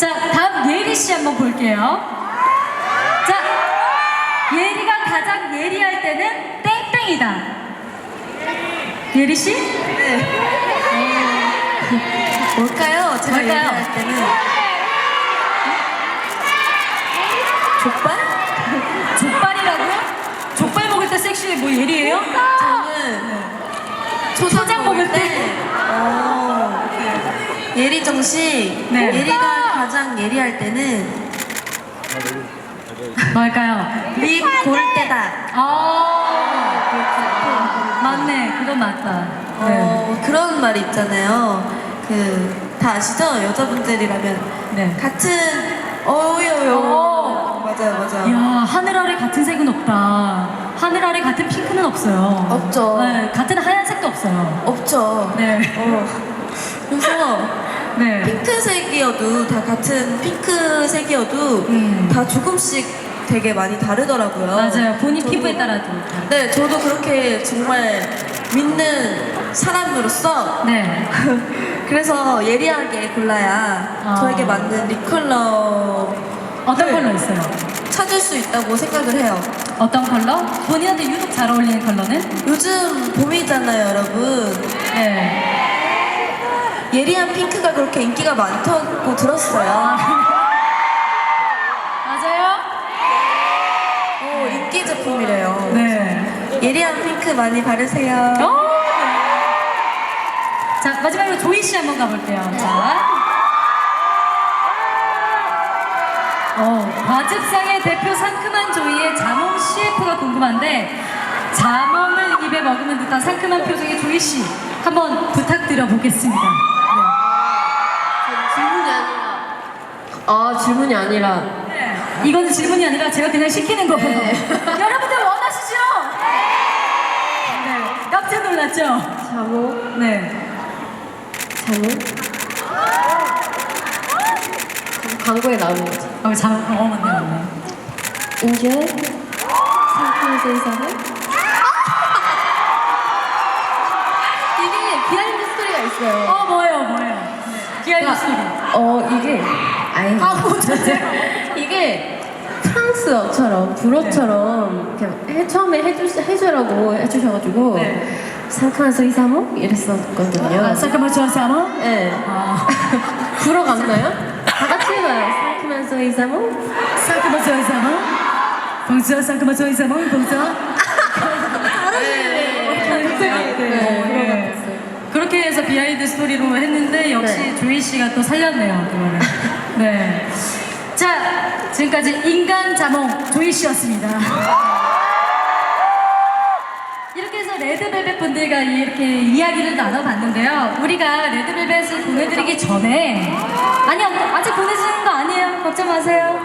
자, 다음 예리 씨 한번 볼게요. 자, 예리가 가장 예리할 때는 땡땡이다. 예리 씨? 뭘까요? 제가 뭘까요? 얘기할 때는 족발? 족발이라고요? 족발 먹을 때 섹시해 뭐 예리해요? 저는 초장 먹을 때? 어, 그 예리 정식 네. 예리가 가장 예리할 때는 뭘까요? 립 고를 때다 아, 맞네. 그건 맞다. 네. 어, 그런 말이 있잖아요 그 다 아시죠? 여자분들이라면 네. 같은 어요요 어. 맞아요 맞아요 이야, 하늘 아래 같은 색은 없다. 하늘 아래 같은 핑크는 없어요. 없죠. 네, 같은 하얀색도 없어요. 없죠 네. 어. 그래서 네. 핑크색이어도 다 같은 핑크색이어도 음. 다 조금씩 되게 많이 다르더라고요. 맞아요. 본인 저도- 피부에 따라도. 네, 저도 그렇게 정말 믿는 사람으로서 네. 그래서 예리하게 골라야 아. 저에게 맞는 립 컬러 어떤 컬러 있어요? 찾을 수 있다고 생각을 해요. 어떤 컬러? 본인한테 유독 잘 어울리는 컬러는? 요즘 봄이잖아요, 여러분. 네. 예리한 핑크가 그렇게 인기가 많다고 들었어요. 맞아요? 어, 인기 제품이래요. 네. 예리한 핑크 많이 바르세요. 어? 자, 마지막으로 조이 씨 한번 가볼게요. 자. 어, 과즙상의 대표 상큼한 조이의 자몽 CF가 궁금한데 자몽을 입에 머금은 듯한 상큼한 표정의 조이 씨 한번 부탁드려 보겠습니다. 질문이 아니라 아 질문이 아니라 네. 이거는 질문이 아니라 제가 그냥 시키는 거예요. 여러분들 원하시죠? 네. 깜짝 놀랐죠? 자몽 네. 자몽 광고에 나오는 거지 어, 자, 어, 맞네, 맞네. 상큼한 센서를 이게 비하인드 스토리가 있어요 어, 뭐예요, 뭐예요? 비하인드 스토리. 어 이게 아예 아, 뭐, 진짜. 이게 프랑스어처럼 불어처럼 이렇게 해, 처음에 해주, 해주라고 해주셔가지고 네. 상큼한 소이사모 이랬었거든요 아, 잠깐만? 네. 아, 불어 갔나요? 다 같이 해봐요. 상큼한 소이사모. 상큼한 저 사모? 봉수아, 상큼한 저 사모? 봉수아? 네. 네. 그렇게 해서 비하인드 스토리로 했는데 역시 네. 조이 씨가 또 살렸네요, 그거를. 네. 자, 지금까지 인간 자몽 조이 씨였습니다. 이렇게 해서 레드벨벳 분들과 이렇게 이야기를 나눠봤는데요. 우리가 레드벨벳을 보내드리기 전에 아니요 아직 보내주는 거 아니에요. 걱정 마세요.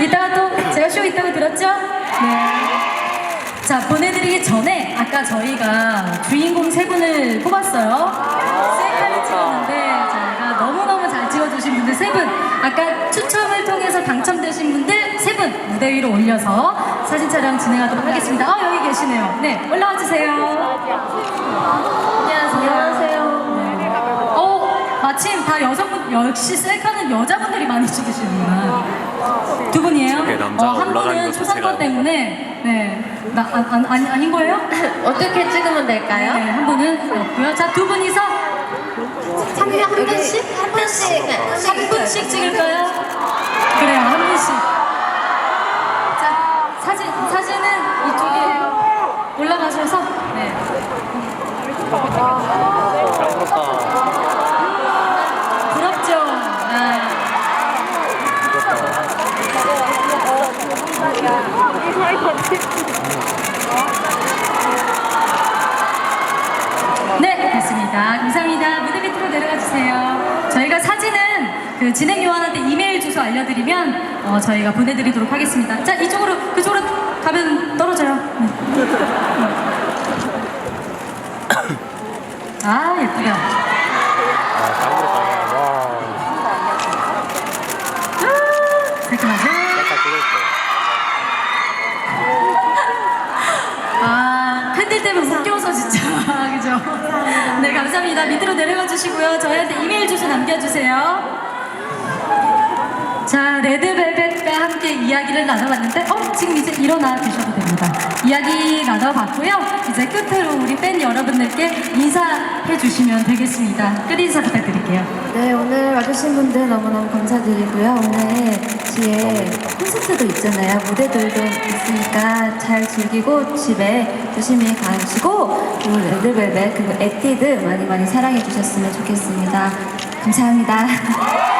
이따가 또 제가 쇼 있다고 들었죠? 네. 자 보내드리기 전에 아까 저희가 주인공 세 분을 뽑았어요. 당첨되신 분들 세 분 무대 위로 올려서 사진 촬영 진행하도록 하겠습니다. 아 여기 계시네요. 네 올라와 주세요. 안녕하세요. 어 마침 다 여성분 역시 셀카는 여자분들이 많이 찍으시는구나. 두 분이에요? 네, 남자가 어, 한 올라가는 분은 것 초상권 때문에 네. 나, 아, 아, 아니, 아닌 거예요? 어떻게 찍으면 될까요? 네, 한 분은 없고요. 자, 두 분이서 한, 명, 한 분씩? 한 분씩. 한 분씩 찍을까요? 그래요, 한 분씩. 자, 사진, 사진은 이쪽에 올라가셔서. 네. 네. 네, 됐습니다. 감사합니다. 무대 밑으로 내려가 주세요. 저희가 사진은 그 진행 요원한테 이메일 주소 알려드리면 어, 저희가 보내드리도록 하겠습니다. 자, 이쪽으로, 그쪽으로 가면 떨어져요. 네. 아, 예쁘다. 잠깐만요. 아, 팬들 때문에 웃겨서 진짜. 그죠? 네, 감사합니다. 밑으로 내려가 주시고요. 저희한테 이메일 주소 남겨주세요. 자, 레드벨벳과 함께 이야기를 나눠봤는데, 어, 지금 이제 일어나 주셔도 됩니다. 이야기 나눠봤고요. 이제 끝으로 우리 팬 여러분들께 인사해 주시면 되겠습니다. 끝 인사 부탁드릴게요. 네, 오늘 와주신 분들 너무너무 감사드리고요. 오늘 뒤에 콘서트도 있잖아요. 무대들도 있으니까 잘 즐기고 집에 조심히 가시고 그리고 레드벨벳 그리고 에뛰드 많이 많이 사랑해 주셨으면 좋겠습니다. 감사합니다.